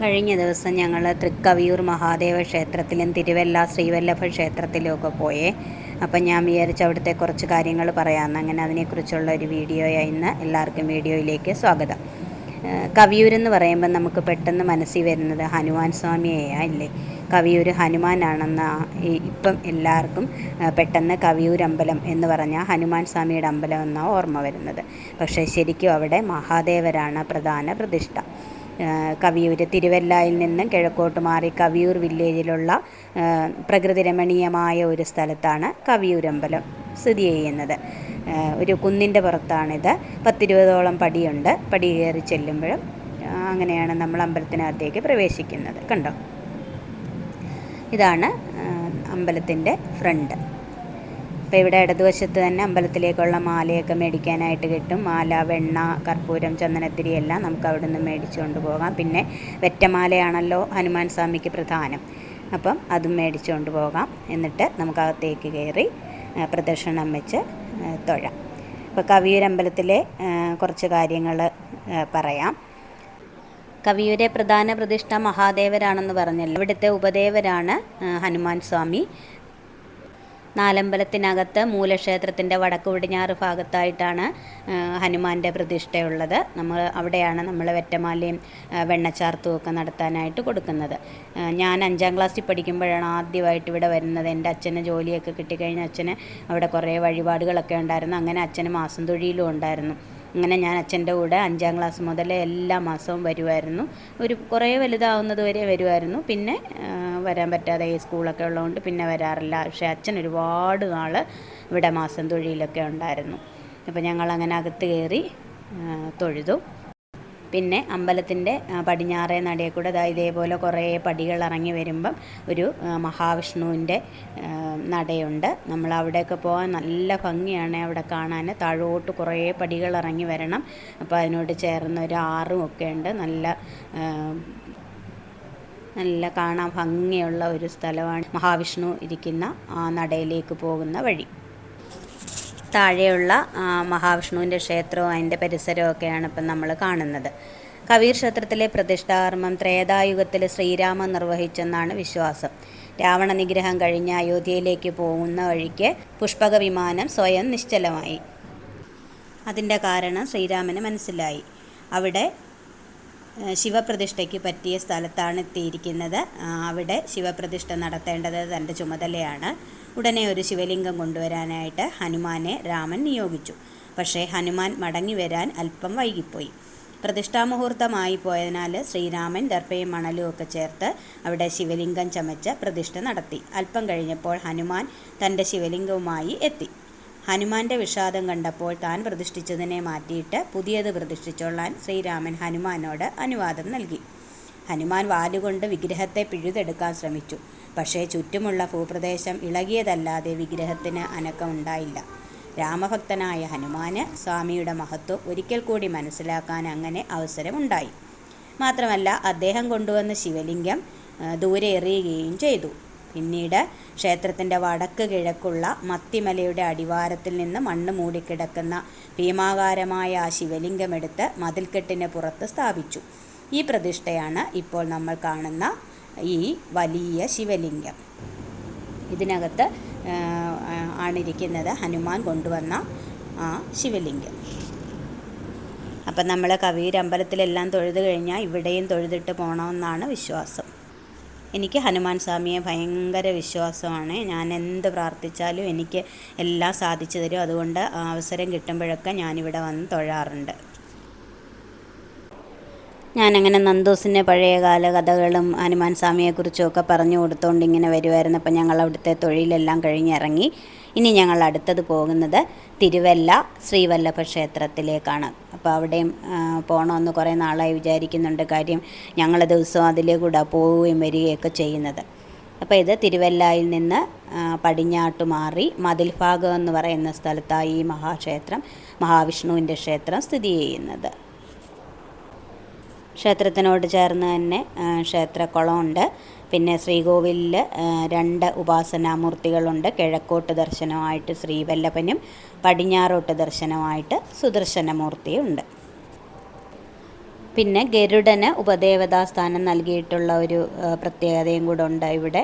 കഴിഞ്ഞ ദിവസം ഞങ്ങൾ തൃക്കവിയൂർ മഹാദേവ ക്ഷേത്രത്തിലും തിരുവല്ല ശ്രീവല്ലഭ ക്ഷേത്രത്തിലും ഒക്കെ പോയേ. അപ്പം ഞാൻ വിചാരിച്ച അവിടുത്തെ കുറച്ച് കാര്യങ്ങൾ പറയാമെന്ന് അങ്ങനെ അതിനെക്കുറിച്ചുള്ള ഒരു വീഡിയോയായി ഇന്ന് എല്ലാവർക്കും വീഡിയോയിലേക്ക് സ്വാഗതം. കവിയൂരെന്ന് പറയുമ്പോൾ നമുക്ക് പെട്ടെന്ന് മനസ്സിൽ വരുന്നത് ഹനുമാൻ സ്വാമിയെയാ ഇല്ലേ? കവിയൂർ ഹനുമാനാണെന്ന് ഇപ്പം എല്ലാവർക്കും പെട്ടെന്ന് കവിയൂർ അമ്പലം എന്ന് പറഞ്ഞാൽ ഹനുമാൻ സ്വാമിയുടെ അമ്പലം എന്നാണ് ഓർമ്മ വരുന്നത്. പക്ഷേ ശരിക്കും അവിടെ മഹാദേവരാണ് പ്രധാന പ്രതിഷ്ഠ. കവിയൂർ തിരുവല്ലായിൽ നിന്ന് കിഴക്കോട്ട് മാറി കവിയൂർ വില്ലേജിലുള്ള പ്രകൃതിരമണീയമായ പ്രകൃതി രമണീയമായ ഒരു സ്ഥലത്താണ് കവിയൂരമ്പലം സ്ഥിതി ചെയ്യുന്നത്. ഒരു കുന്നിന്റെ പുറത്താണിത്. പത്തിരുപതോളം പടിയുണ്ട്. പടി കയറി ചെല്ലുമ്പോഴും അങ്ങനെയാണ് നമ്മൾ അമ്പലത്തിനകത്തേക്ക് പ്രവേശിക്കുന്നത്. കണ്ടോ? ഇതാണ് അമ്പലത്തിന്റെ ഫ്രണ്ട്. അപ്പോൾ ഇവിടെ ഇടതുവശത്ത് തന്നെ അമ്പലത്തിലേക്കുള്ള മാലയൊക്കെ മേടിക്കാനായിട്ട് കിട്ടും. മാല വെണ്ണ കർപ്പൂരം ചന്ദനത്തിരി എല്ലാം നമുക്ക് അവിടെ നിന്ന് മേടിച്ചുകൊണ്ട് പോകാം. പിന്നെ വെറ്റമാലയാണല്ലോ ഹനുമാൻ സ്വാമിക്ക് പ്രധാനം. അപ്പം അതും മേടിച്ചുകൊണ്ട് പോകാം. എന്നിട്ട് നമുക്ക് അകത്തേക്ക് കയറി പ്രദക്ഷിണം വെച്ച് തൊഴാം. ഇപ്പോൾ കവിയൂരമ്പലത്തിലെ കുറച്ച് കാര്യങ്ങൾ പറയാം. കവിയൂരെ പ്രധാന പ്രതിഷ്ഠ മഹാദേവരാണെന്ന് പറഞ്ഞല്ലോ. ഇവിടുത്തെ ഉപദേവരാണ് ഹനുമാൻ സ്വാമി. നാലമ്പലത്തിനകത്ത് മൂലക്ഷേത്രത്തിന്റെ വടക്ക് പടിഞ്ഞാറ് ഭാഗത്തായിട്ടാണ് ഹനുമാന്റെ പ്രതിഷ്ഠയുള്ളത്. നമ്മൾ അവിടെയാണ് നമ്മൾ വെറ്റമാലയും വെണ്ണച്ചാർത്തും ഒക്കെ നടത്താനായിട്ട് കൊടുക്കുന്നത്. ഞാൻ അഞ്ചാം ക്ലാസ്സിൽ പഠിക്കുമ്പോഴാണ് ആദ്യമായിട്ട് ഇവിടെ വരുന്നത്. എന്റെ അച്ഛന് ജോലിയൊക്കെ കിട്ടിക്കഴിഞ്ഞ അച്ഛന് അവിടെ കുറേ വഴിപാടുകളൊക്കെ ഉണ്ടായിരുന്നു. അങ്ങനെ അച്ഛന് മാസം തൊഴിലും ഉണ്ടായിരുന്നു. അങ്ങനെ ഞാൻ അച്ഛന്റെ കൂടെ അഞ്ചാം ക്ലാസ് മുതൽ എല്ലാ മാസവും വരുമായിരുന്നു ഒരു കുറേ വലുതാവുന്നത് വരെ വരുമായിരുന്നു പിന്നെ വരാൻ പറ്റാതെ ഈ സ്കൂളൊക്കെ ഉള്ളതുകൊണ്ട് പിന്നെ വരാറില്ല. പക്ഷേ അച്ഛൻ ഒരുപാട് നാൾ ഇവിടെ മാസം തൊഴിലൊക്കെ ഉണ്ടായിരുന്നു. അപ്പോൾ ഞങ്ങൾ അങ്ങനെ അകത്ത് കയറി തൊഴുതു. പിന്നെ അമ്പലത്തിന്റെ പടിഞ്ഞാറേ നടയെ കൂടെ ദാ ഇതേപോലെ കുറേ പടികൾ ഇറങ്ങി വരുമ്പം ഒരു മഹാവിഷ്ണുവിന്റെ നടയുണ്ട്. നമ്മൾ അവിടെയൊക്കെ പോകാൻ നല്ല ഭംഗിയാണ് അവിടെ കാണാൻ. താഴോട്ട് കുറേ പടികൾ ഇറങ്ങി വരണം. അപ്പോൾ അതിനോട് ചേർന്ന ഒരു ആറും ഒക്കെ ഉണ്ട്. നല്ല നല്ല കാണാൻ ഭംഗിയുള്ള ഒരു സ്ഥലമാണ് മഹാവിഷ്ണു ഇരിക്കുന്ന ആ നടയിലേക്ക് പോകുന്ന വഴി. താഴെയുള്ള മഹാവിഷ്ണുവിന്റെ ക്ഷേത്രവും അതിന്റെ പരിസരവും ഒക്കെയാണ് ഇപ്പം നമ്മൾ കാണുന്നത്. കവീർ ക്ഷേത്രത്തിലെ പ്രതിഷ്ഠാകർമ്മം ത്രേതായുഗത്തിൽ ശ്രീരാമൻ നിർവഹിച്ചെന്നാണ് വിശ്വാസം. രാവണ നിഗ്രഹം കഴിഞ്ഞ് അയോധ്യയിലേക്ക് പോകുന്ന വഴിക്ക് പുഷ്പക വിമാനം സ്വയം നിശ്ചലമായി. അതിന്റെ കാരണം ശ്രീരാമന് മനസ്സിലായി. അവിടെ ശിവപ്രതിഷ്ഠയ്ക്ക് പറ്റിയ സ്ഥലത്താണ് എത്തിയിരിക്കുന്നത്. അവിടെ ശിവപ്രതിഷ്ഠ നടത്തേണ്ടത് തന്റെ ചുമതലയാണ്. ഉടനെ ഒരു ശിവലിംഗം കൊണ്ടുവരാനായിട്ട് ഹനുമാനെ രാമൻ നിയോഗിച്ചു. പക്ഷേ ഹനുമാൻ മടങ്ങി വരാൻ അല്പം വൈകിപ്പോയി. പ്രതിഷ്ഠാമുഹൂർത്തമായി പോയതിനാൽ ശ്രീരാമൻ ദർഭയും മണലും ഒക്കെ ചേർത്ത് അവിടെ ശിവലിംഗം ചമച്ച് പ്രതിഷ്ഠ നടത്തി. അല്പം കഴിഞ്ഞപ്പോൾ ഹനുമാൻ തന്റെ ശിവലിംഗവുമായി എത്തി. ഹനുമാന്റെ വിഷാദം കണ്ടപ്പോൾ താൻ പ്രതിഷ്ഠിച്ചതിനെ മാറ്റിയിട്ട് പുതിയത് പ്രതിഷ്ഠിച്ചോളാൻ ശ്രീരാമൻ ഹനുമാനോട് അനുവാദം നൽകി. ഹനുമാൻ വാലുകൊണ്ട് വിഗ്രഹത്തെ പിഴുതെടുക്കാൻ ശ്രമിച്ചു. പക്ഷേ ചുറ്റുമുള്ള ഭൂപ്രദേശം ഇളകിയതല്ലാതെ വിഗ്രഹത്തിന് അനക്കമുണ്ടായില്ല രാമഭക്തനായ ഹനുമാന് സ്വാമിയുടെ മഹത്വം ഒരിക്കൽ കൂടി മനസ്സിലാക്കാൻ അങ്ങനെ അവസരമുണ്ടായി. മാത്രമല്ല അദ്ദേഹം കൊണ്ടുവന്ന ശിവലിംഗം ദൂരെ എറിയുകയും ചെയ്തു. പിന്നീട് ക്ഷേത്രത്തിന്റെ വടക്ക് കിഴക്കുള്ള മത്തിമലയുടെ അടിവാരത്തിൽ നിന്ന് മണ്ണ് മൂടിക്കിടക്കുന്ന ഭീമാകാരമായ ആ ശിവലിംഗമെടുത്ത് മതിൽക്കെട്ടിന് പുറത്ത് സ്ഥാപിച്ചു. ഈ പ്രതിഷ്ഠയാണ് ഇപ്പോൾ നമ്മൾ കാണുന്ന ഈ വലിയ ശിവലിംഗം. ഇതിനകത്ത് ആണിരിക്കുന്നത് ഹനുമാൻ കൊണ്ടുവന്ന ആ ശിവലിംഗം. അപ്പം നമ്മൾ കവിയൂർ അമ്പലത്തിലെല്ലാം തൊഴുത് കഴിഞ്ഞാൽ ഇവിടെയും തൊഴുതിട്ട് പോകണമെന്നാണ് വിശ്വാസം. എനിക്ക് ഹനുമാൻ സ്വാമിയെ ഭയങ്കര വിശ്വാസമാണ്. ഞാൻ എന്ത് പ്രാർത്ഥിച്ചാലും എനിക്ക് എല്ലാം സാധിച്ചു തരും. അതുകൊണ്ട് അവസരം കിട്ടുമ്പോഴൊക്കെ ഞാനിവിടെ വന്ന് തൊഴാറുണ്ട്. ഞാനങ്ങനെ നന്ദൂസിന്റെ പഴയകാല കഥകളും ഹനുമാൻ സ്വാമിയെക്കുറിച്ചും ഒക്കെ പറഞ്ഞു കൊടുത്തുകൊണ്ട് ഇങ്ങനെ വരുമായിരുന്നു ഞങ്ങൾ അവിടുത്തെ തൊഴിലെല്ലാം കഴിഞ്ഞിറങ്ങി. ഇനി ഞങ്ങൾ അടുത്തത് പോകുന്നത് തിരുവല്ല ശ്രീവല്ലഭ ക്ഷേത്രത്തിലേക്കാണ്. അപ്പോൾ അവിടെയും പോകണമെന്ന് കുറേ നാളായി വിചാരിക്കുന്നുണ്ട് കാര്യം ഞങ്ങൾ ദിവസവും അതിലേ കൂടെ പോവുകയും വരികയൊക്കെ ചെയ്യുന്നത്. അപ്പോൾ ഇത് തിരുവല്ലയിൽ നിന്ന് പടിഞ്ഞാട്ട് മാറി മതിൽഭാഗം എന്ന് പറയുന്ന സ്ഥലത്തായി ഈ മഹാക്ഷേത്രം മഹാവിഷ്ണുവിന്റെ ക്ഷേത്രം സ്ഥിതി ചെയ്യുന്നത്. ക്ഷേത്രത്തിനോട് ചേർന്ന് തന്നെ ക്ഷേത്രക്കുളമുണ്ട് പിന്നെ ശ്രീകോവിലിൽ രണ്ട് ഉപാസനാമൂർത്തികളുണ്ട്. കിഴക്കോട്ട് ദർശനമായിട്ട് ശ്രീവല്ലഭനും പടിഞ്ഞാറോട്ട് ദർശനമായിട്ട് സുദർശനമൂർത്തിയും ഉണ്ട് പിന്നെ ഗരുഡന് ഉപദേവതാ സ്ഥാനം നൽകിയിട്ടുള്ള ഒരു പ്രത്യേകതയും കൂടെ ഉണ്ട് ഇവിടെ.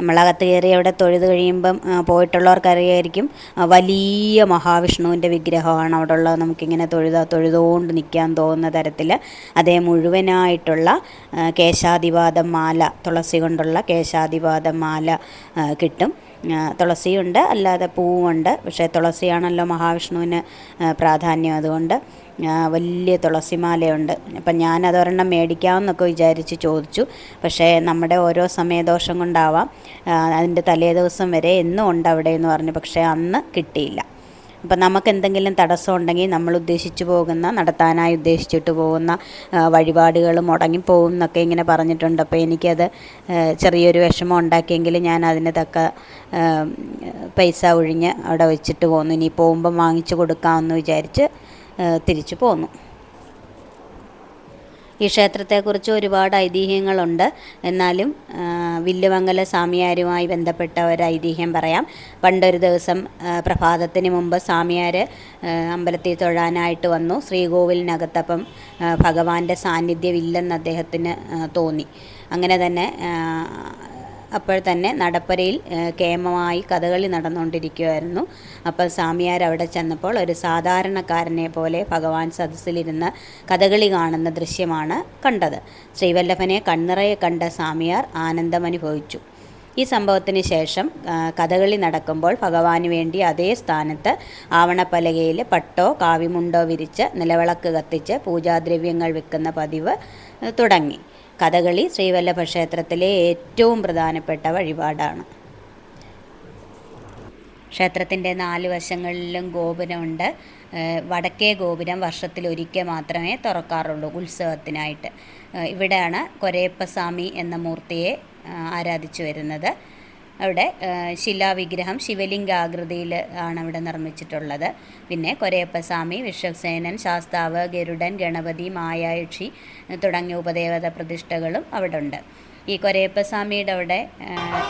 നമ്മളകത്ത് കയറി അവിടെ തൊഴുത് കഴിയുമ്പം പോയിട്ടുള്ളവർക്കറിയായിരിക്കും വലിയ മഹാവിഷ്ണുവിന്റെ വിഗ്രഹമാണ് അവിടെ ഉള്ളത് നമുക്കിങ്ങനെ തൊഴുത തൊഴുതുകൊണ്ട് നിൽക്കാൻ തോന്നുന്ന തരത്തിൽ അതേ മുഴുവനായിട്ടുള്ള കേശാതിവാദം മാല തുളസി കൊണ്ടുള്ള കേശാതിവാദം മാല കിട്ടും. തുളസിയുണ്ട് അല്ലാതെ പൂവുണ്ട്. പക്ഷേ തുളസിയാണല്ലോ മഹാവിഷ്ണുവിന് പ്രാധാന്യം. അതുകൊണ്ട് വലിയ തുളസിമാലയുണ്ട്. അപ്പം ഞാനത് ഒരെണ്ണം മേടിക്കാമെന്നൊക്കെ വിചാരിച്ച് ചോദിച്ചു. പക്ഷേ നമ്മുടെ ഓരോ സമയദോഷം കൊണ്ടാവാം. അതിന്റെ തലേ ദിവസം വരെ എന്നും ഉണ്ട് അവിടെ എന്ന് പറഞ്ഞു. പക്ഷേ അന്ന് കിട്ടിയില്ല. അപ്പം നമുക്ക് എന്തെങ്കിലും തടസ്സം ഉണ്ടെങ്കിൽ നമ്മൾ ഉദ്ദേശിച്ചു പോകുന്ന നടത്താനായി ഉദ്ദേശിച്ചിട്ട് പോകുന്ന വഴിപാടുകൾ മുടങ്ങിപ്പോകും എന്നൊക്കെ ഇങ്ങനെ പറഞ്ഞിട്ടുണ്ട്. അപ്പോൾ എനിക്കത് ചെറിയൊരു വിഷമം ഉണ്ടാക്കിയെങ്കിൽ ഞാൻ അതിന് തക്ക പൈസ ഒഴിഞ്ഞ് അവിടെ വെച്ചിട്ട് പോന്നു ഇനി പോകുമ്പം വാങ്ങിച്ചു കൊടുക്കാമെന്ന് വിചാരിച്ച് തിരിച്ചു പോന്നു. ഈ ക്ഷേത്രത്തെക്കുറിച്ച് ഒരുപാട് ഐതിഹ്യങ്ങളുണ്ട്. എന്നാലും വില്ലുമംഗല സ്വാമിയാരുമായി ബന്ധപ്പെട്ട ഒരു ഐതിഹ്യം പറയാം. പണ്ടൊരു ദിവസം പ്രഭാതത്തിന് മുമ്പ് സ്വാമിയാർ അമ്പലത്തിൽ തൊഴാനായിട്ട് വന്നു. ശ്രീകോവിലിനകത്തപ്പം ഭഗവാന്റെ സാന്നിധ്യമില്ലെന്ന് അദ്ദേഹത്തിന് തോന്നി. അങ്ങനെ തന്നെ അപ്പോൾ തന്നെ നടപ്പരയിൽ കേമമായി കഥകളി നടന്നുകൊണ്ടിരിക്കുമായിരുന്നു അപ്പോൾ സ്വാമിയാർ അവിടെ ചെന്നപ്പോൾ ഒരു സാധാരണക്കാരനെ പോലെ ഭഗവാൻ സദസ്സിലിരുന്ന് കഥകളി കാണുന്ന ദൃശ്യമാണ് കണ്ടത്. ശ്രീവല്ലഭനെ കണ്ണിറയെ കണ്ട സ്വാമിയാർ ആനന്ദമനുഭവിച്ചു. ഈ സംഭവത്തിന് ശേഷം കഥകളി നടക്കുമ്പോൾ ഭഗവാന് വേണ്ടി അതേ സ്ഥാനത്ത് ആവണപ്പലകയിൽ പട്ടോ കാവിമുണ്ടോ വിരിച്ച് നിലവിളക്ക് കത്തിച്ച് പൂജാദ്രവ്യങ്ങൾ വെക്കുന്ന പതിവ് തുടങ്ങി. കഥകളി ശ്രീവല്ലഭ ക്ഷേത്രത്തിലെ ഏറ്റവും പ്രധാനപ്പെട്ട വഴിപാടാണ്. ക്ഷേത്രത്തിന്റെ നാല് വശങ്ങളിലും ഗോപുരമുണ്ട്. വടക്കേ ഗോപുരം വർഷത്തിലൊരിക്കൽ മാത്രമേ തുറക്കാറുള്ളൂ ഉത്സവത്തിനായിട്ട്. ഇവിടെയാണ് കൊരയപ്പസ്വാമി എന്ന മൂർത്തിയെ ആരാധിച്ചു വരുന്നത്. അവിടെ ശിലാവിഗ്രഹം ശിവലിംഗാകൃതിയിൽ ആണ് അവിടെ നിർമ്മിച്ചിട്ടുള്ളത്. പിന്നെ കൊരയപ്പസ്വാമി വിശ്വസേനൻ ശാസ്താവ് ഗരുഡൻ ഗണപതി മായാക്ഷി തുടങ്ങിയ ഉപദേവത പ്രതിഷ്ഠകളും അവിടെ ഉണ്ട്. ഈ കൊരയപ്പസ്വാമിയുടെ അവിടെ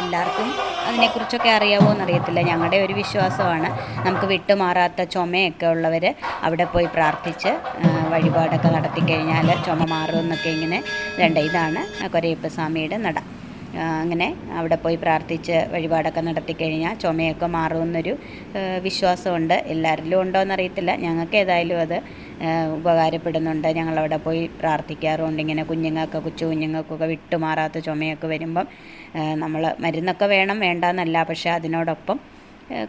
എല്ലാവർക്കും അതിനെക്കുറിച്ചൊക്കെ അറിയാവോ എന്നറിയത്തില്ല. ഞങ്ങളുടെ ഒരു വിശ്വാസമാണ്. നമുക്ക് വിട്ടുമാറാത്ത ചുമയൊക്കെ ഉള്ളവർ അവിടെ പോയി പ്രാർത്ഥിച്ച് വഴിപാടൊക്കെ നടത്തിക്കഴിഞ്ഞാൽ ചുമ മാറുമെന്നൊക്കെ ഇങ്ങനെ രണ്ട് ഇതാണ് കൊരയപ്പസ്വാമിയുടെ നട. അങ്ങനെ അവിടെ പോയി പ്രാർത്ഥിച്ച് വഴിപാടൊക്കെ നടത്തി കഴിഞ്ഞാൽ ചുമയൊക്കെ മാറുമെന്നൊരു വിശ്വാസമുണ്ട്. എല്ലാവരിലും ഉണ്ടോ എന്നറിയത്തില്ല ഞങ്ങൾക്ക് ഏതായാലും അത് ഉപകാരപ്പെടുന്നുണ്ട്. ഞങ്ങളവിടെ പോയി പ്രാർത്ഥിക്കാറുണ്ട്. ഇങ്ങനെ കുഞ്ഞുങ്ങൾക്ക് കൊച്ചു കുഞ്ഞുങ്ങൾക്കൊക്കെ വിട്ടുമാറാത്ത ചുമയൊക്കെ വരുമ്പം നമ്മൾ മരുന്നൊക്കെ വേണം വേണ്ട എന്നല്ല പക്ഷേ അതിനോടൊപ്പം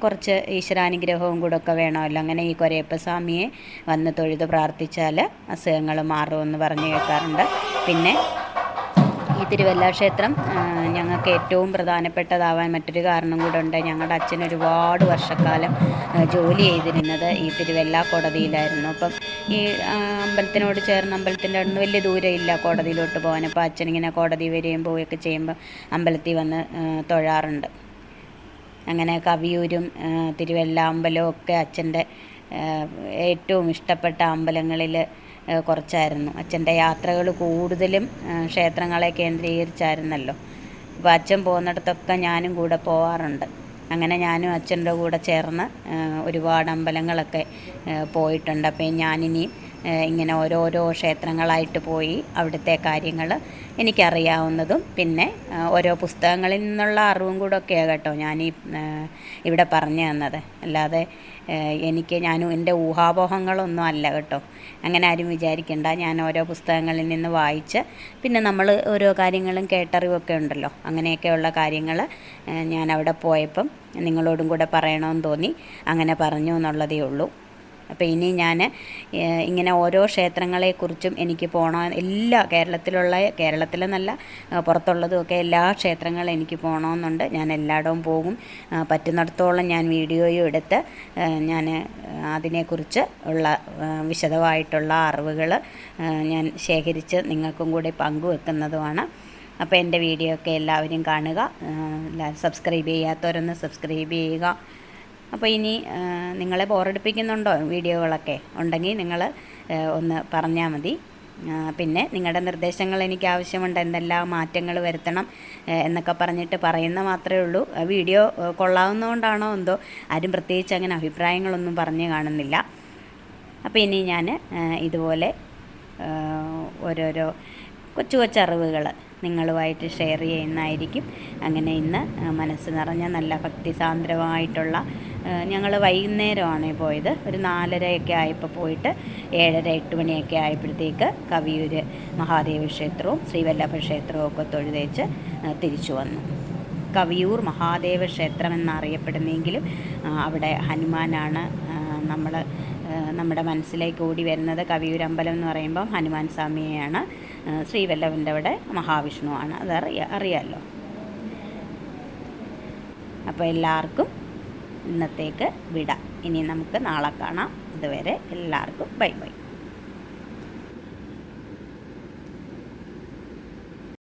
കുറച്ച് ഈശ്വരാനുഗ്രഹവും കൂടെ ഒക്കെ വേണമല്ലോ. അങ്ങനെ ഈ കൊരയപ്പസ്വാമിയെ വന്ന് തൊഴുത് പ്രാർത്ഥിച്ചാൽ അസുഖങ്ങൾ മാറുമെന്ന് പറഞ്ഞു കേൾക്കാറുണ്ട്. പിന്നെ ഈ തിരുവല്ല ക്ഷേത്രം ഞങ്ങൾക്ക് ഏറ്റവും പ്രധാനപ്പെട്ടതാവാൻ മറ്റൊരു കാരണം കൂടെ ഉണ്ട്. ഞങ്ങളുടെ അച്ഛൻ ഒരുപാട് വർഷക്കാലം ജോലി ചെയ്തിരുന്നത് ഈ തിരുവല്ല കോടതിയിലായിരുന്നു. അപ്പം ഈ അമ്പലത്തിനോട് ചേർന്ന് അമ്പലത്തിന്റെ അടുന്ന് വലിയ ദൂരമില്ല കോടതിയിലോട്ട് പോകാൻ. അപ്പോൾ അച്ഛനിങ്ങനെ കോടതി വരികയും പോവുകയൊക്കെ ചെയ്യുമ്പോൾ അമ്പലത്തിൽ വന്ന് തൊഴാറുണ്ട്. അങ്ങനെ കവിയൂരും തിരുവല്ല അമ്പലവും ഒക്കെ അച്ഛന്റെ ഏറ്റവും ഇഷ്ടപ്പെട്ട അമ്പലങ്ങളിൽ കുറച്ചായിരുന്നു. അച്ഛന്റെ യാത്രകൾ കൂടുതലും ക്ഷേത്രങ്ങളെ കേന്ദ്രീകരിച്ചായിരുന്നല്ലോ. അപ്പോൾ അച്ഛൻ പോകുന്നിടത്തൊക്കെ ഞാനും കൂടെ പോവാറുണ്ട്. അങ്ങനെ ഞാനും അച്ഛന്റെ കൂടെ ചേർന്ന് ഒരുപാട് അമ്പലങ്ങളൊക്കെ പോയിട്ടുണ്ട്. അപ്പോൾ ഞാനിനി ഇങ്ങനെ ഓരോരോ ക്ഷേത്രങ്ങളായിട്ട് പോയി അവിടുത്തെ കാര്യങ്ങൾ എനിക്കറിയാവുന്നതും പിന്നെ ഓരോ പുസ്തകങ്ങളിൽ നിന്നുള്ള അറിവും കൂടെ ഒക്കെയാണ് കേട്ടോ ഞാൻ ഈ ഇവിടെ പറഞ്ഞു തന്നത്. അല്ലാതെ എനിക്ക് ഞാനും എന്റെ ഊഹാപോഹങ്ങളൊന്നും അല്ല കേട്ടോ. അങ്ങനെ ആരും വിചാരിക്കേണ്ട. ഞാൻ ഓരോ പുസ്തകങ്ങളിൽ നിന്ന് വായിച്ച് പിന്നെ നമ്മൾ ഓരോ കാര്യങ്ങളും കേട്ടറിവൊക്കെ ഉണ്ടല്ലോ. അങ്ങനെയൊക്കെയുള്ള കാര്യങ്ങൾ ഞാൻ അവിടെ പോയപ്പം നിങ്ങളോടും കൂടെ പറയണമെന്ന് തോന്നി. അങ്ങനെ പറഞ്ഞു എന്നുള്ളതേ ഉള്ളൂ. അപ്പോൾ ഇനി ഞാൻ ഇങ്ങനെ ഓരോ ക്ഷേത്രങ്ങളെക്കുറിച്ചും എനിക്ക് പോകണം എല്ലാ കേരളത്തിലുള്ള കേരളത്തിലെന്നല്ല പുറത്തുള്ളതുമൊക്കെ എല്ലാ ക്ഷേത്രങ്ങളും എനിക്ക് പോകണമെന്നുണ്ട് ഞാൻ എല്ലായിടവും പോകും. പറ്റുന്നിടത്തോളം ഞാൻ വീഡിയോയും എടുത്ത് ഞാൻ അതിനെക്കുറിച്ച് ഉള്ള വിശദമായിട്ടുള്ള അറിവുകൾ ഞാൻ ശേഖരിച്ച് നിങ്ങൾക്കും കൂടി പങ്കുവെക്കുന്നതുമാണ്. അപ്പോൾ എന്റെ വീഡിയോ ഒക്കെ എല്ലാവരും കാണുക. സബ്സ്ക്രൈബ് ചെയ്യാത്തവരൊന്ന് സബ്സ്ക്രൈബ് ചെയ്യുക. അപ്പോൾ ഇനി നിങ്ങളെ ബോറടിപ്പിക്കുന്നുണ്ടോ വീഡിയോകളൊക്കെ? ഉണ്ടെങ്കിൽ നിങ്ങൾ ഒന്ന് പറഞ്ഞാൽ മതി. പിന്നെ നിങ്ങളുടെ നിർദ്ദേശങ്ങൾ എനിക്ക് ആവശ്യമുണ്ട് എന്തെല്ലാം മാറ്റങ്ങൾ വരുത്തണം എന്നൊക്കെ പറഞ്ഞിട്ട് പറയുന്ന മാത്രമേ ഉള്ളൂ. വീഡിയോ കൊള്ളാവുന്നതുകൊണ്ടാണോ എന്തോ ആരും പ്രത്യേകിച്ച് അങ്ങനെ അഭിപ്രായങ്ങളൊന്നും പറഞ്ഞു കാണുന്നില്ല. അപ്പോൾ ഇനി ഞാൻ ഇതുപോലെ ഓരോരോ കൊച്ചു കൊച്ചറിവുകൾ നിങ്ങളുമായിട്ട് ഷെയർ ചെയ്യുന്നതായിരിക്കും. അങ്ങനെ ഇന്ന് മനസ്സ് നിറഞ്ഞ നല്ല ഭക്തിസാന്ദ്രമായിട്ടുള്ള ഞങ്ങൾ വൈകുന്നേരമാണ് പോയത്. ഒരു നാലരയൊക്കെ ആയപ്പോൾ പോയിട്ട് ഏഴര എട്ട് മണിയൊക്കെ ആയപ്പോഴത്തേക്ക് കവിയൂര് മഹാദേവ ക്ഷേത്രവും ശ്രീവല്ലഭ ക്ഷേത്രവും ഒക്കെ തൊഴുതേച്ച് തിരിച്ചു വന്നു. കവിയൂർ മഹാദേവ ക്ഷേത്രം എന്നറിയപ്പെടുന്നെങ്കിലും അവിടെ ഹനുമാനാണ് നമ്മൾ നമ്മുടെ മനസ്സിലേക്ക് ഓടി വരുന്നത്. കവിയൂർ അമ്പലം എന്ന് പറയുമ്പം ഹനുമാൻ സ്വാമിയെയാണ് ശ്രീവല്ലഭന്റെ അവിടെ മഹാവിഷ്ണുവാണ്. അതറിയ അറിയാ അറിയാമല്ലോ അപ്പോൾ എല്ലാവർക്കും ഇന്നത്തേക്ക് വിടാം. ഇനി നമുക്ക് നാളെ കാണാം. അതുവരെ എല്ലാവർക്കും ബൈ ബൈ.